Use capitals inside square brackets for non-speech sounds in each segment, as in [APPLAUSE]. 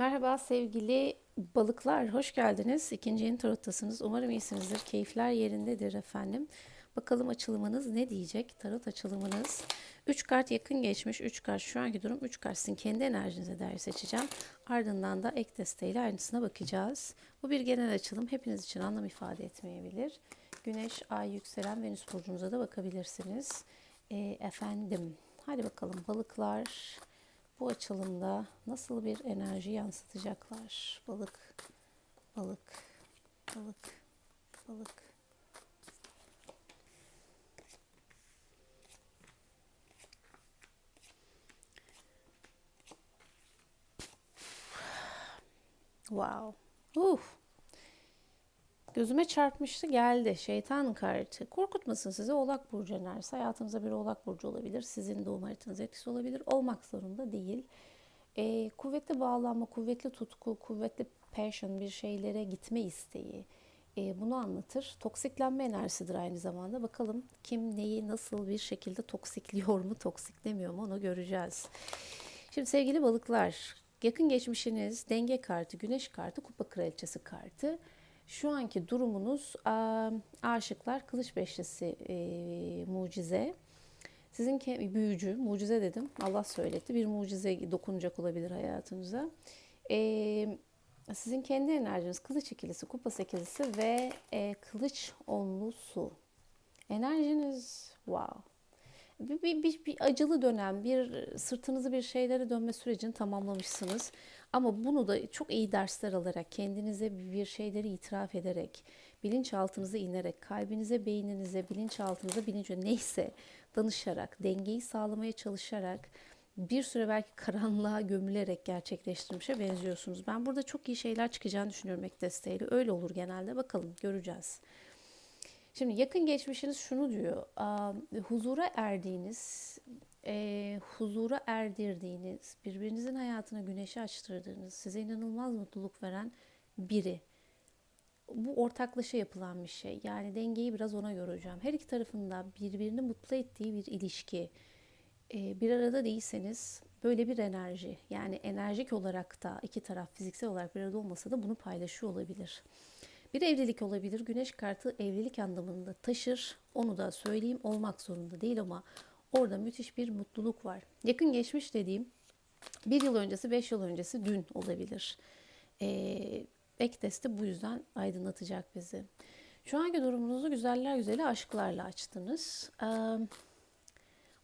Merhaba sevgili balıklar, hoş geldiniz. İkinci yeni tarottasınız. Umarım iyisinizdir. Keyifler yerindedir efendim. Bakalım açılımınız ne diyecek? Tarot açılımınız. 3 kart yakın geçmiş. 3 kart şu anki durum. 3 kart sizin kendi enerjinize dair seçeceğim. Ardından da ek desteğiyle aynısına bakacağız. Bu bir genel açılım. Hepiniz için anlam ifade etmeyebilir. Güneş, ay, yükselen Venüs burcunuza da bakabilirsiniz. E, efendim, hadi bakalım balıklar bu açılımda nasıl bir enerji yansıtacaklar? Balık, balık, balık, balık. Wow. Uf. Gözüme çarpmıştı geldi. Şeytan kartı. Korkutmasın sizi. Oğlak Burcu enerjisi. Hayatınızda bir Oğlak Burcu olabilir. Sizin doğum haritanız etkisi olabilir. Olmak zorunda değil. Ee, kuvvetli bağlanma, kuvvetli tutku, kuvvetli passion bir şeylere gitme isteği. Ee, bunu anlatır. Toksiklenme enerjisidir aynı zamanda. Bakalım kim neyi nasıl bir şekilde toksikliyor mu, toksiklemiyor mu onu göreceğiz. Şimdi sevgili balıklar, yakın geçmişiniz, denge kartı, güneş kartı, kupa kraliçesi kartı. Şu anki durumunuz aşıklar kılıç beşlisi e, mucize. Sizin büyücü, mucize dedim. Allah söyletti. Bir mucize dokunacak olabilir hayatınıza. E, sizin kendi enerjiniz kılıç ikilisi, kupa sekizisi ve e, kılıç onlusu. Enerjiniz wow. Bir, bir, bir, bir acılı dönem, bir sırtınızı bir şeylere dönme sürecini tamamlamışsınız. Ama bunu da çok iyi dersler alarak, kendinize bir şeyleri itiraf ederek, bilinçaltınıza inerek, kalbinize, beyninize, bilinçaltınıza, bilinç neyse danışarak, dengeyi sağlamaya çalışarak, bir süre belki karanlığa gömülerek gerçekleştirmişe benziyorsunuz. Ben burada çok iyi şeyler çıkacağını düşünüyorum ek desteğiyle. Öyle olur genelde. Bakalım göreceğiz. Şimdi yakın geçmişiniz şunu diyor. Huzura erdiğiniz, e, huzura erdirdiğiniz, birbirinizin hayatına güneşi açtırdığınız, size inanılmaz mutluluk veren biri. Bu ortaklaşa yapılan bir şey. Yani dengeyi biraz ona göreceğim. Her iki tarafında birbirini mutlu ettiği bir ilişki. E, bir arada değilseniz böyle bir enerji. Yani enerjik olarak da iki taraf fiziksel olarak bir arada olmasa da bunu paylaşıyor olabilir. Bir evlilik olabilir. Güneş kartı evlilik anlamında taşır. Onu da söyleyeyim olmak zorunda değil ama orada müthiş bir mutluluk var. Yakın geçmiş dediğim bir yıl öncesi, beş yıl öncesi dün olabilir. Ee, ek testi bu yüzden aydınlatacak bizi. Şu anki durumunuzu güzeller güzeli aşklarla açtınız. Ee,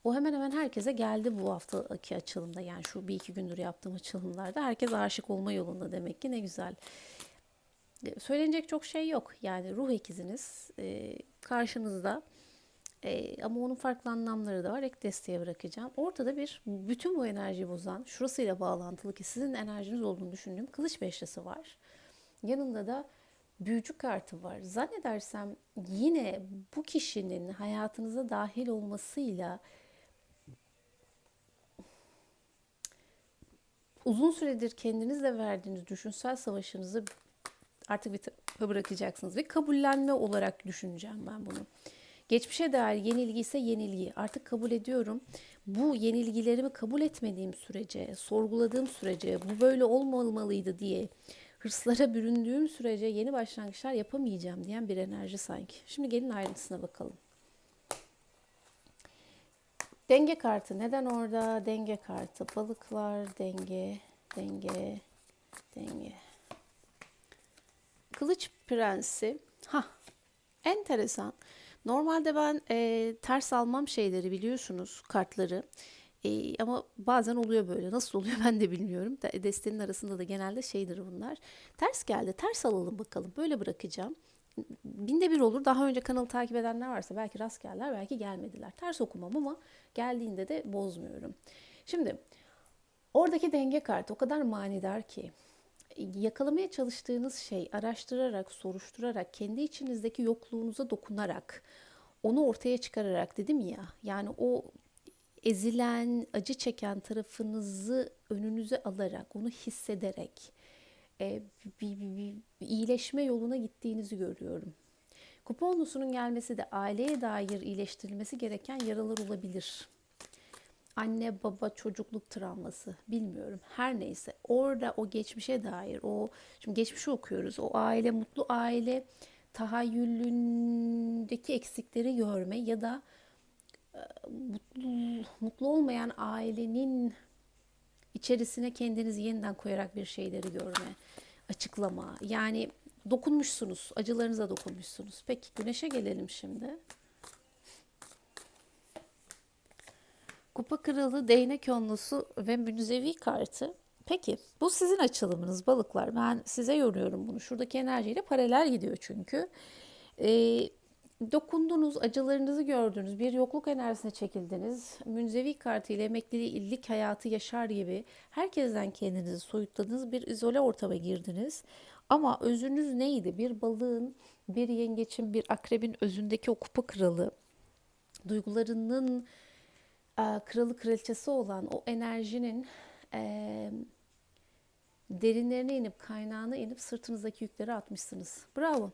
o hemen hemen herkese geldi bu haftaki açılımda. Yani şu bir iki gündür yaptığım açılımlarda. Herkes aşık olma yolunda demek ki ne güzel. Söylenecek çok şey yok. Yani ruh ikiziniz e, karşınızda. E, ama onun farklı anlamları da var. Ek desteğe bırakacağım. Ortada bir bütün bu enerjiyi bozan, şurasıyla bağlantılı ki sizin enerjiniz olduğunu düşündüğüm kılıç beşlisi var. Yanında da büyücü kartı var. Zannedersem yine bu kişinin hayatınıza dahil olmasıyla uzun süredir kendinizle verdiğiniz düşünsel savaşınızı artık bir tarafa bırakacaksınız ve kabullenme olarak düşüneceğim ben bunu. Geçmişe dair yenilgi ise yenilgi. Artık kabul ediyorum. Bu yenilgilerimi kabul etmediğim sürece, sorguladığım sürece bu böyle olmamalıydı diye hırslara büründüğüm sürece yeni başlangıçlar yapamayacağım diyen bir enerji sanki. Şimdi gelin ayrıntısına bakalım. Denge kartı neden orada? Denge kartı. Balıklar, denge, denge, denge. Kılıç Prensi. Ha, enteresan. Normalde ben e, ters almam şeyleri biliyorsunuz kartları. E, ama bazen oluyor böyle. Nasıl oluyor [LAUGHS] ben de bilmiyorum. De, destenin arasında da genelde şeydir bunlar. Ters geldi. Ters alalım bakalım. Böyle bırakacağım. Binde bir olur. Daha önce kanalı takip edenler varsa belki rast geldiler, belki gelmediler. Ters okumam ama geldiğinde de bozmuyorum. Şimdi oradaki denge kartı o kadar manidar ki yakalamaya çalıştığınız şey araştırarak, soruşturarak, kendi içinizdeki yokluğunuza dokunarak, onu ortaya çıkararak dedim ya. Yani o ezilen, acı çeken tarafınızı önünüze alarak, onu hissederek e, bir, bir, bir, bir iyileşme yoluna gittiğinizi görüyorum. Kuponlusunun gelmesi de aileye dair iyileştirilmesi gereken yaralar olabilir. Anne baba çocukluk travması bilmiyorum. Her neyse orada o geçmişe dair o şimdi geçmişi okuyoruz. O aile mutlu aile tahayyülündeki eksikleri görme ya da e, mutlu mutlu olmayan ailenin içerisine kendinizi yeniden koyarak bir şeyleri görme açıklama. Yani dokunmuşsunuz acılarınıza dokunmuşsunuz. Peki güneşe gelelim şimdi Kupa Kralı, Değnek Onlusu ve Münzevi kartı. Peki bu sizin açılımınız balıklar. Ben size yoruyorum bunu. Şuradaki enerjiyle paralel gidiyor çünkü. Ee, dokundunuz, acılarınızı gördünüz, bir yokluk enerjisine çekildiniz. Münzevi kartı ile emeklilik hayatı yaşar gibi herkesten kendinizi soyutladınız, bir izole ortama girdiniz. Ama özünüz neydi? Bir balığın, bir yengeçin, bir akrebin özündeki o kupa kralı, duygularının e, kralı kraliçesi olan o enerjinin e, derinlerine inip kaynağına inip sırtınızdaki yükleri atmışsınız. Bravo.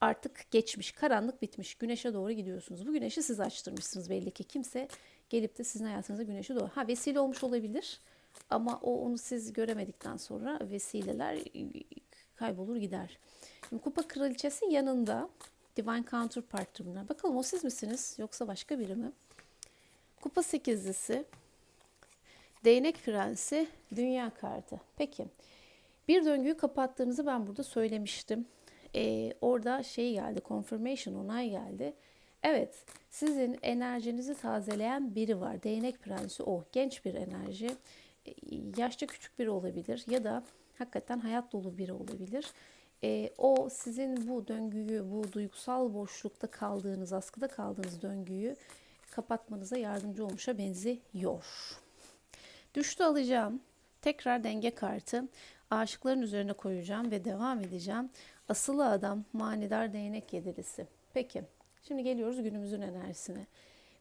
Artık geçmiş, karanlık bitmiş. Güneşe doğru gidiyorsunuz. Bu güneşi siz açtırmışsınız belli ki. Kimse gelip de sizin hayatınıza güneşe doğru. Ha vesile olmuş olabilir ama o onu siz göremedikten sonra vesileler kaybolur gider. Şimdi kupa kraliçesi yanında Divine Counterpart bunlar. Bakalım o siz misiniz yoksa başka biri mi? Kupa sekizlisi, değnek prensi, dünya kartı. Peki bir döngüyü kapattığınızı ben burada söylemiştim. Ee, orada şey geldi, confirmation, onay geldi. Evet, sizin enerjinizi tazeleyen biri var. Değnek prensi o. Genç bir enerji. Ee, yaşça küçük biri olabilir ya da hakikaten hayat dolu biri olabilir. Ee, o sizin bu döngüyü, bu duygusal boşlukta kaldığınız, askıda kaldığınız döngüyü kapatmanıza yardımcı olmuşa benziyor. Düştü alacağım. Tekrar denge kartı. Aşıkların üzerine koyacağım ve devam edeceğim. Asılı adam manidar değnek yedilisi. Peki şimdi geliyoruz günümüzün enerjisine.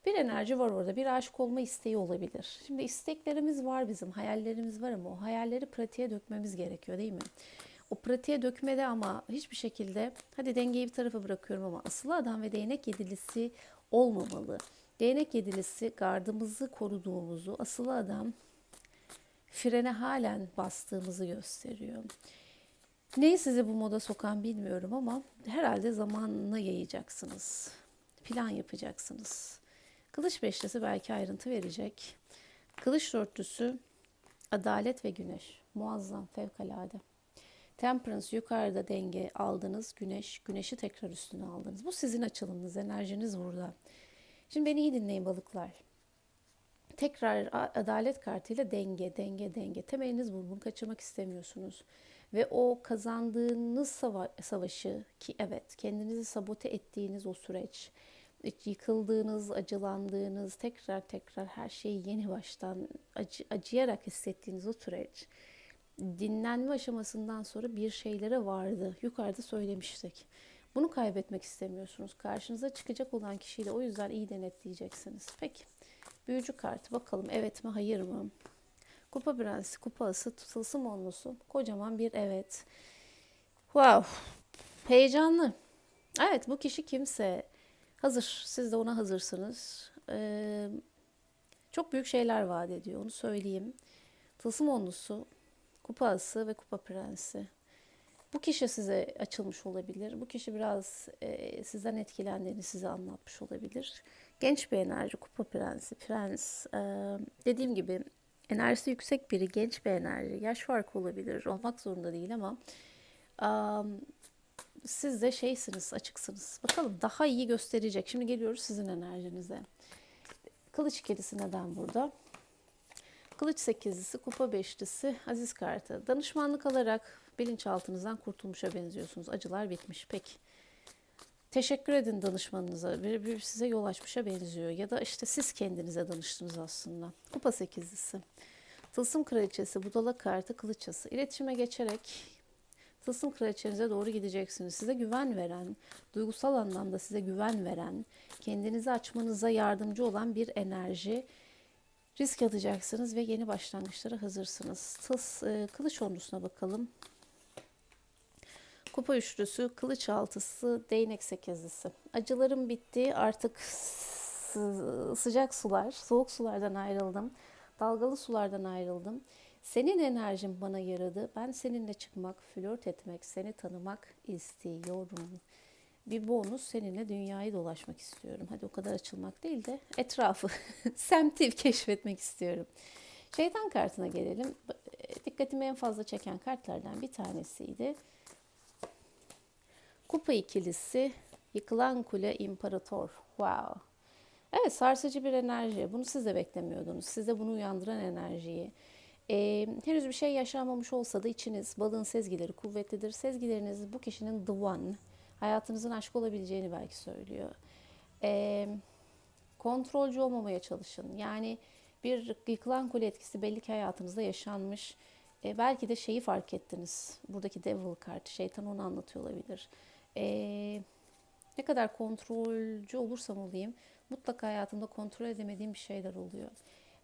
Bir enerji var orada. Bir aşık olma isteği olabilir. Şimdi isteklerimiz var bizim, hayallerimiz var ama o hayalleri pratiğe dökmemiz gerekiyor değil mi? O pratiğe dökmede ama hiçbir şekilde hadi dengeyi bir tarafa bırakıyorum ama asılı adam ve değnek yedilisi olmamalı. Değnek yedilisi gardımızı koruduğumuzu, asılı adam frene halen bastığımızı gösteriyor. Neyi sizi bu moda sokan bilmiyorum ama herhalde zamanla yayacaksınız. Plan yapacaksınız. Kılıç beşlisi belki ayrıntı verecek. Kılıç dörtlüsü adalet ve güneş. Muazzam, fevkalade. Temperance yukarıda denge aldınız. Güneş, güneşi tekrar üstüne aldınız. Bu sizin açılımınız, enerjiniz burada. Şimdi beni iyi dinleyin balıklar. Tekrar adalet kartıyla denge, denge, denge. Temeliniz bu. Bunu kaçırmak istemiyorsunuz. Ve o kazandığınız sava savaşı ki evet kendinizi sabote ettiğiniz o süreç, yıkıldığınız, acılandığınız, tekrar tekrar her şeyi yeni baştan acı, acıyarak hissettiğiniz o süreç dinlenme aşamasından sonra bir şeylere vardı. Yukarıda söylemiştik. Bunu kaybetmek istemiyorsunuz. Karşınıza çıkacak olan kişiyle o yüzden iyi denetleyeceksiniz. Peki. Büyücü kartı bakalım evet mi hayır mı? Kupa prensi, kupa ası, tılsım onlusu. Kocaman bir evet. Wow. Heyecanlı. Evet bu kişi kimse. Hazır. Siz de ona hazırsınız. Ee, çok büyük şeyler vaat ediyor. Onu söyleyeyim. Tılsım onlusu, kupa ası ve kupa prensi. Bu kişi size açılmış olabilir. Bu kişi biraz e, sizden etkilendiğini size anlatmış olabilir. Genç bir enerji, kupa prensi, prens. E, dediğim gibi enerjisi yüksek biri, genç bir enerji. Yaş farkı olabilir, olmak zorunda değil ama e, siz de şeysiniz, açıksınız. Bakalım daha iyi gösterecek. Şimdi geliyoruz sizin enerjinize. Kılıç ikilisi neden burada? Kılıç sekizlisi, kupa beşlisi, aziz kartı. Danışmanlık alarak bilinçaltınızdan kurtulmuşa benziyorsunuz. Acılar bitmiş. Peki. Teşekkür edin danışmanınıza. Bir, bir size yol açmışa benziyor. Ya da işte siz kendinize danıştınız aslında. Kupa sekizlisi. Tılsım kraliçesi, budala kartı, kılıçası. İletişime geçerek tılsım kraliçenize doğru gideceksiniz. Size güven veren, duygusal anlamda size güven veren, kendinizi açmanıza yardımcı olan bir enerji. Risk alacaksınız ve yeni başlangıçlara hazırsınız. Tıs, e, kılıç ordusuna bakalım. Kupa üçlüsü, kılıç altısı, değnek sekizlisi. Acılarım bitti artık sı- sıcak sular, soğuk sulardan ayrıldım. Dalgalı sulardan ayrıldım. Senin enerjin bana yaradı. Ben seninle çıkmak, flört etmek, seni tanımak istiyorum. Bir bonus seninle dünyayı dolaşmak istiyorum. Hadi o kadar açılmak değil de etrafı, [LAUGHS] semti keşfetmek istiyorum. Şeytan kartına gelelim. Dikkatimi en fazla çeken kartlardan bir tanesiydi. Kupa ikilisi, yıkılan kule, imparator. Wow. Evet sarsıcı bir enerji. Bunu siz de beklemiyordunuz. Size bunu uyandıran enerjiyi. Ee, henüz bir şey yaşanmamış olsa da içiniz, balığın sezgileri kuvvetlidir. Sezgileriniz bu kişinin the one, hayatınızın aşk olabileceğini belki söylüyor. Ee, kontrolcü olmamaya çalışın. Yani bir yıkılan kule etkisi belli ki hayatınızda yaşanmış. Ee, belki de şeyi fark ettiniz. Buradaki devil kartı, şeytan onu anlatıyor olabilir. Ee, ne kadar kontrolcü olursam olayım mutlaka hayatımda kontrol edemediğim bir şeyler oluyor.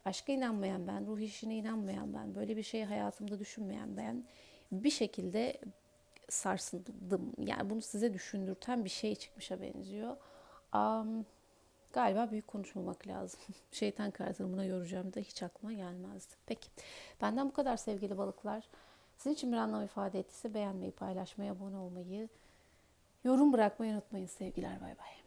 Aşka inanmayan ben, ruh işine inanmayan ben, böyle bir şeyi hayatımda düşünmeyen ben bir şekilde sarsıldım. Yani bunu size düşündürten bir şey çıkmışa benziyor. Am, galiba büyük konuşmamak lazım. [LAUGHS] Şeytan kartını buna yoracağım da hiç aklıma gelmezdi. Peki, benden bu kadar sevgili balıklar. Sizin için bir anlam ifade ettiyse beğenmeyi, paylaşmayı, abone olmayı, yorum bırakmayı unutmayın sevgiler. Bay bay.